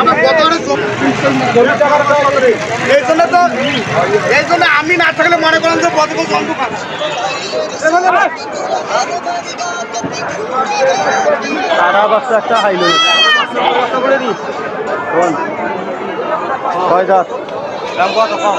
আমার কত এই জন্য তো এই জন্য আমি না থাকলে মনে করেন যে কতগুলো জন্তু খাচ্ছে সারা বাচ্চা একটা হাইলো ছয় দাম কত কম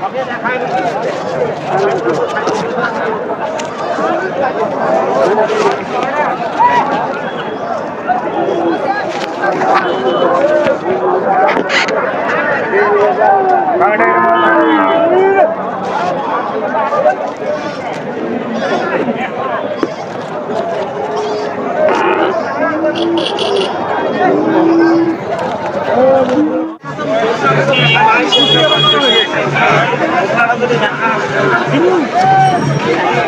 Oh, Thank you.